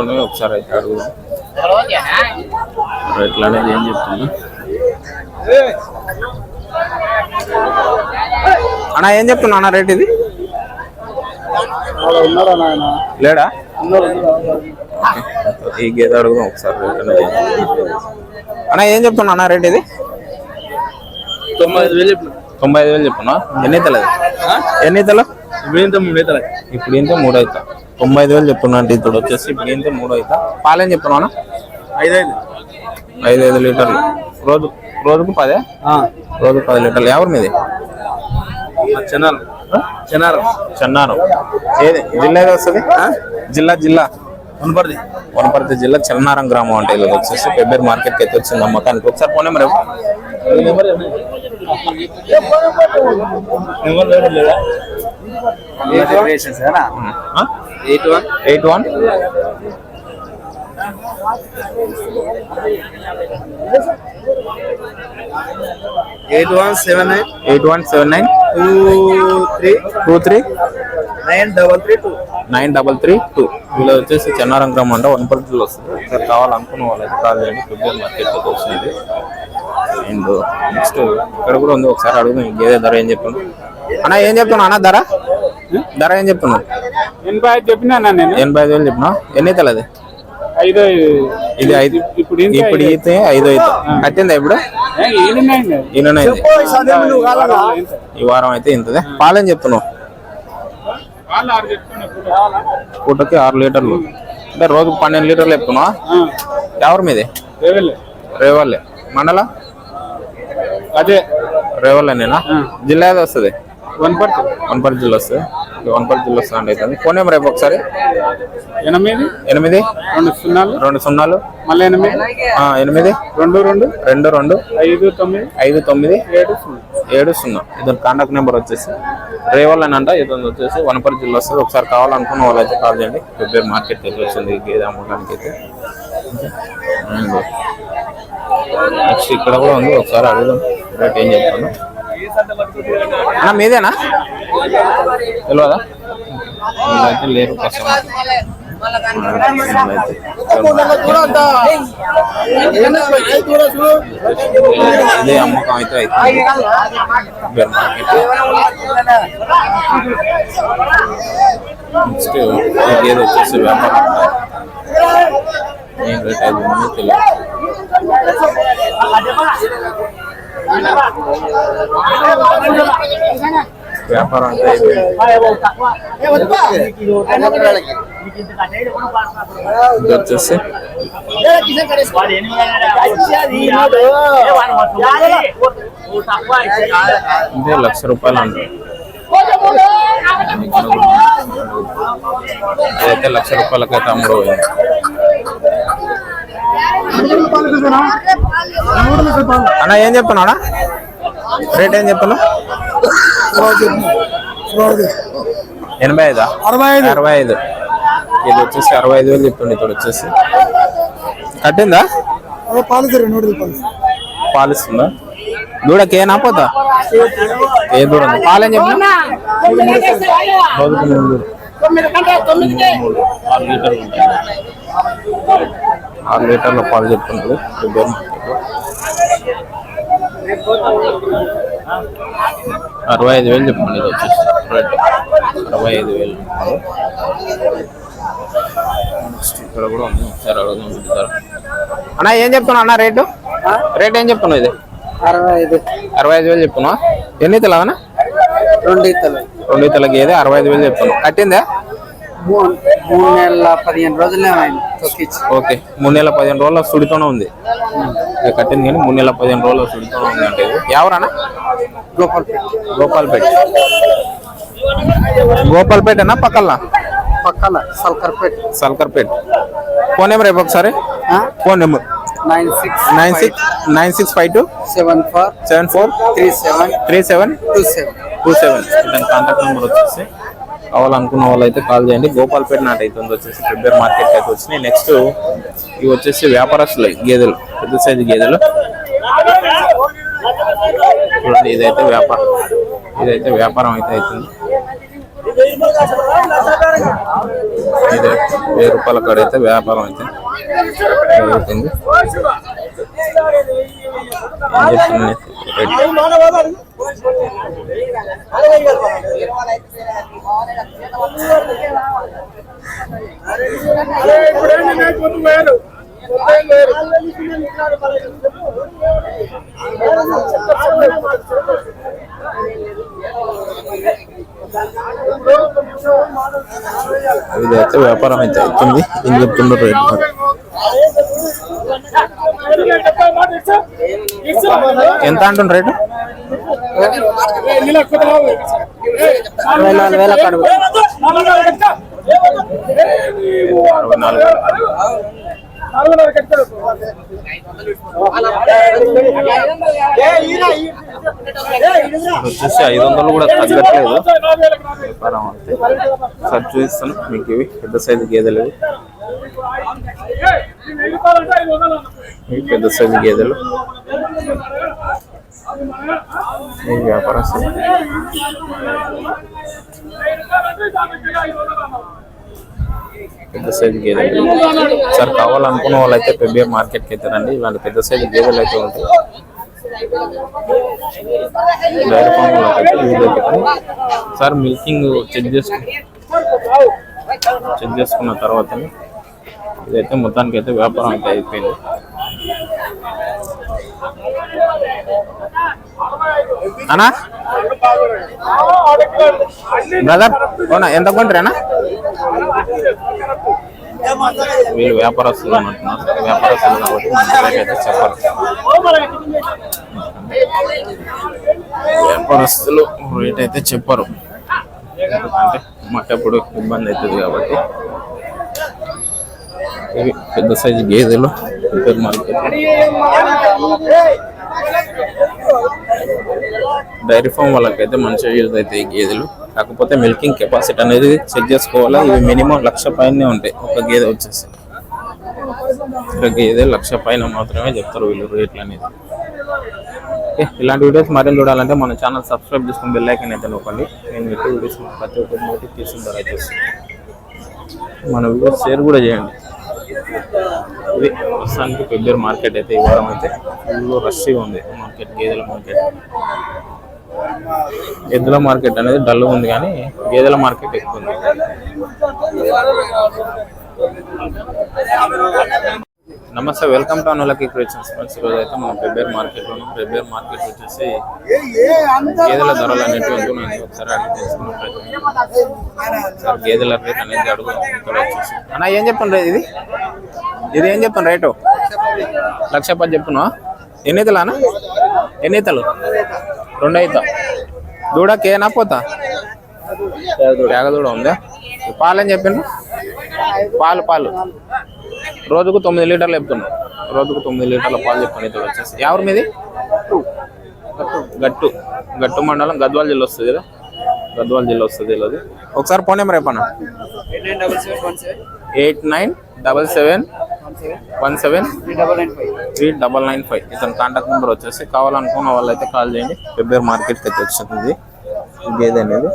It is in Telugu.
ఉన్నాయి ఒకసారి అయితే అడుగుదాం రేట్లు అనేది ఏం చెప్తున్నా? అన్న ఏం చెప్తున్నా అన్న రేట్ ఇది? లేడా. ఈ గేదె అడుగుదాం ఒకసారి రేట్ అనేది ఏం చెప్తున్నా. అన్న ఏం చెప్తున్నా అన్న రేట్ ఇది? తొంభై ఐదు వేలు ఇప్పుడు తొంభై ఐదు వేలు చెప్పున్నా ఎన్ని అవుతుంది ఎన్ని అవుతా ఇప్పుడు ఇంత మూడు అవుతుంది ఇప్పుడు ఇంత మూడు అవుతా తొంభై ఐదు వేలు చెప్తున్నా అంటే ఇప్పుడు వచ్చేసి ఇంత మూడు అవుతా పాలేం చెప్తున్నా ఐదు ఐదు ఐదు ఐదు లీటర్లు. రోజు రోజుకు పదే? రోజు పది లీటర్లు. ఎవరి మీది? చెన్నారం. చెన్నారం. చెన్నారం. ఏది? జిల్లా ఏది వస్తుంది? జిల్లా జిల్లా? వనపర్ది వనపర్తి జిల్లా చెన్నారం గ్రామం అంటే ఇది వచ్చేసి ఫిబ్రవరి మార్కెట్కి అయితే వచ్చింది అమ్మకానికి ఒకసారి పోనీ మరి eight one eight one eight one seven nine eight one seven nine two three two three nine double three two nine double three two వీళ్ళు వచ్చేసి చెన్నారం గ్రామం అంటే వనపర్తిలో వస్తుంది ఒకసారి కావాలనుకున్న వాళ్ళైతే కాల్ చేయండి. ఫిబ్రవరి మార్కెట్కి వచ్చింది అండ్ నెక్స్ట్ ఇక్కడ కూడా ఉంది. ఒకసారి అడుగుదాం. గేదె ధర ఏం చెప్తున్నావు అన్న ఏం చెప్తున్నావు అన్న ధర? ధర ఏం చెప్తున్నావు? ఎనభై ఐదు చెప్పినా నేను. ఎనభై ఐదు వేలు చెప్పినా ఎన్ని అవుతుంది అది? ఐదు ఇది ఐదు. ఇప్పుడు ఇప్పుడు ఈతే ఐదు అయితే కట్టిందా ఇప్పుడు? ఈ వారం అయితే ఇంతదే. పాలేం చెప్తున్నావు? పూటకి. ఆరు లీటర్లు. అంటే రోజుకు పన్నెండు లీటర్లు చెప్తున్నావా? ఎవరి మీది? రేవల్లే. మండల? అదే. రేవల్లేనేనా? జిల్లా ఏది వస్తుంది? వనపర్తి వనపర్తి జిల్లా? వస్తుంది వనపర్తి జిల్లా వస్తుంది అవుతుంది ఫోన్ నెంబర్ రేపు ఒకసారి. ఎనిమిది? ఎనిమిది? రెండు సున్నాలు? రెండు సున్నాలు. మళ్ళీ ఎనిమిది? ఎనిమిది? రెండు రెండు? రెండు రెండు? ఐదు తొమ్మిది? ఐదు తొమ్మిది? ఏడు సున్నా? ఏడు సున్నా. ఇది కాంటాక్ట్ నెంబర్ వచ్చేసి రేవల్ అని అంట. ఇది వచ్చేసి వనపర్తి జిల్లా వస్తుంది ఒకసారి కావాలనుకున్న వాళ్ళైతే కాల్ చేయండి. ఫిబ్రవరి మార్కెట్ వెళ్ళి వచ్చింది గేదె అమ్మకానికి అయితే. నెక్స్ట్ ఇక్కడ కూడా ఉంది. ఒకసారి అడుగుదాం. రేట్ ఏం చెప్తాను అన్న మీదేనా? తెలియదా వీళ్ళైతే లేరు ఇదే అమ్మకం అయితే అవుతుంది నెక్స్ట్ ఏదో వచ్చేసి వ్యాపారం ఏం రేట్ అవుతుందో తెలియదు. వ్యాపారం అంటే అయిపోయింది. ఇది వచ్చేసి ఇదే లక్ష రూపాయలు అంటారు ఇదైతే లక్ష రూపాయలకైతే అమ్ముడు పోయింది అన్న ఏం చెప్తున్నాడా రేట్ ఏం చెప్తున్నా ఎనభై ఐదా? అరవై ఐదు. అరవై ఐదు. ఇది వచ్చేసి అరవై ఐదు వేలు చెప్తుండే ఇక్కడ వచ్చేసి. కట్టిందా? పాలిస్తుందా దూడకి ఏ నాపోతా? ఏ దూడ ఉంది? పాలేం చెప్పిన రోజుకు మూడు లీటర్లు. ఆరు లీటర్ల పాలు చెప్తున్నారు. అరవై ఐదు వేలు చెప్పండి ఇది వచ్చేసి. రేట్ అరవై ఐదు వేలు. ఇక్కడ కూడా ఉంది. ఒకసారి అడుగుదాం ధర. అన్న ఏం చెప్తున్నా అన్న రేటు? రేట్ ఏం చెప్తున్నావు ఇది? అరవై ఐదు. అరవై ఐదు వేలు చెప్పున్నా ఎన్ని తెలవనా రెండు ఇతలు రెండు ఇతలకి ఏది? అరవై ఐదు వేలు చెప్తున్నావు. కట్టిందా? మూడు నెలల పదిహేను రోజులే తొక్కిచ్చి ఓకే మూడు నెలల పదిహేను రోజుల సుడితోనే ఉంది. కట్టింది కానీ మూడు నెలల పదిహేను రోజుల సుడితోనే ఉంది అంటే ఎవరన్నా? గోపాల్పేట. గోపాల్పేట. గోపాల్పేటనా పక్కన పక్కన సల్కర్పేట. సల్కర్పేట. ఫోన్ నెంబర్ రేపు ఒకసారి. Phone number. Nine six nine six nine six five two. Seven four seven four. Three seven three seven two seven. Two seven. దాని కాంటాక్ట్ నెంబర్ వచ్చేసి కావాలనుకున్న వాళ్ళు అయితే కాల్ చేయండి. గోపాల్పేట నాట్ అయితే ఉంది వచ్చేసి ఫిబ్రవరి మార్కెట్ అయితే వచ్చినాయి. నెక్స్ట్ ఇవి వచ్చేసి వ్యాపారస్తులు గేదెలు పెద్ద సైజు గేదెలు. చూడండి ఇదైతే వ్యాపారం. ఇదైతే వ్యాపారం అయితే అవుతుంది. వెయ్యి రూపాయల కాడ అయితే వ్యాపారం అయితే జరుగుతుంది. ఏం చెప్తుంది ఇది అయితే వ్యాపారం అయితే అవుతుంది. ఏం చెప్తుండ్రు రేట్ ఎంత అంటుండ్రు రేటు? అరవై నాలుగు వేల కడుగు వచ్చేసి ఐదు వందలు కూడా తగ్గట్లేదు. వ్యాపారం సార్ చూపిస్తాను మీకు ఇవి. పెద్ద సైజు గేదెలు పెద్ద సైజు గేదెలు. వ్యాపారం పెద్ద సైజు గేదెలు సార్ కావాలనుకున్న వాళ్ళైతే పెబ్బే మార్కెట్కి అయితే రండి. ఇలాంటి పెద్ద సైజు గేదెలు అయితే ఉంటాయి. డైరీ ఫామ్లో సార్ మిల్కింగ్ చెక్ చేసుకు చెక్ చేసుకున్న తర్వాత ఇదైతే మొత్తానికి అయితే వ్యాపారం అయితే అయిపోయింది. అన్నా? బ్రదర్ అవునా? ఎంత కొంటారేనా వీళ్ళు వ్యాపారస్తులు అంటున్నారు. వ్యాపారస్తులు కాబట్టి అయితే చెప్పాలి వ్యాపారస్తులు రేట్ అయితే చెప్పరు. ఎందుకంటే మాకెప్పుడు ఇబ్బంది అవుతుంది కాబట్టి. ఇవి పెద్ద సైజు గేదెలు సూపర్ మార్కెట్ డైరీ ఫామ్ వాళ్ళకైతే మంచిగా యూజ్ అవుతాయి గేదెలు. కాకపోతే మిల్కింగ్ కెపాసిటీ అనేది చెక్ చేసుకోవాలా? ఇవి మినిమం లక్ష పైనే ఉంటాయి. ఒక గేదె వచ్చేసి. గేదె లక్ష పైన మాత్రమే చెప్తారు వీళ్ళు రేట్లు అనేది. ఓకే ఇలాంటి వీడియోస్ మరిన్ని చూడాలంటే మన ఛానల్ సబ్స్క్రైబ్ చేసుకుని బెల్ ఐకన్ అయితే నొక్కండి. నేను పెట్టే వీడియోస్ ప్రతి ఒక్కటి నోటిఫికేషన్ ద్వారా వచ్చేసి మన వీడియోస్ షేర్ కూడా చేయండి. ఇది ప్రస్తుతానికి పెబ్బేరు మార్కెట్ అయితే ఈ వారం అయితే ఫుల్ రష్గా ఉంది. మార్కెట్ గేదెల మార్కెట్. ఎద్దుల మార్కెట్ అనేది డల్ ఉంది కానీ గేదెల మార్కెట్ ఎక్కువ ఉంది. నమస్తే వెల్కమ్ టు అనులకి క్రియేషన్స్ ఫ్రెండ్స్ ఈరోజు అయితే మనం పెబ్బేర్ మార్కెట్ ఉన్నాం పెబ్బేర్ మార్కెట్ వచ్చేసి గేదెల ధరలు అనేవి ఉంటున్నాయి ఒకసారి అడిగి తెలుసుకున్న ప్రయత్నం సార్ గేదెల రేట్ అనేది అడుగు వచ్చేసి. అన్న ఏం చెప్పండి ఇది? ఇది ఏం చెప్తాను రేటు? లక్ష పది చెప్తున్నావా ఎన్ని ఈతలు అన్న? ఎన్ని ఈతలు? రెండు అవుతా దూడకి ఏనా పోతా? దూడ ఉందా? పాలు అని చెప్పిండ్రు? పాలు పాలు. రోజుకు తొమ్మిది లీటర్లు చెప్తున్నా రోజుకు తొమ్మిది లీటర్ల పాలు చెప్తాను ఇతడు వచ్చేసి. ఎవరి మీది? గట్టు. గట్టు. మండలం గద్వాల జిల్లా వస్తుంది కదా? గద్వాల జిల్లా వస్తుంది అది ఒకసారి ఫోన్ నెంబర్ చెప్పన్నా eight nine double seven one seven three double nine five. ఇతని కాంటాక్ట్ నెంబర్ వచ్చేసి కావాలనుకున్న వాళ్ళైతే కాల్ చేయండి. ఫిబ్రవరి మార్కెట్కి అయితే వచ్చింది. గేదె అనేది?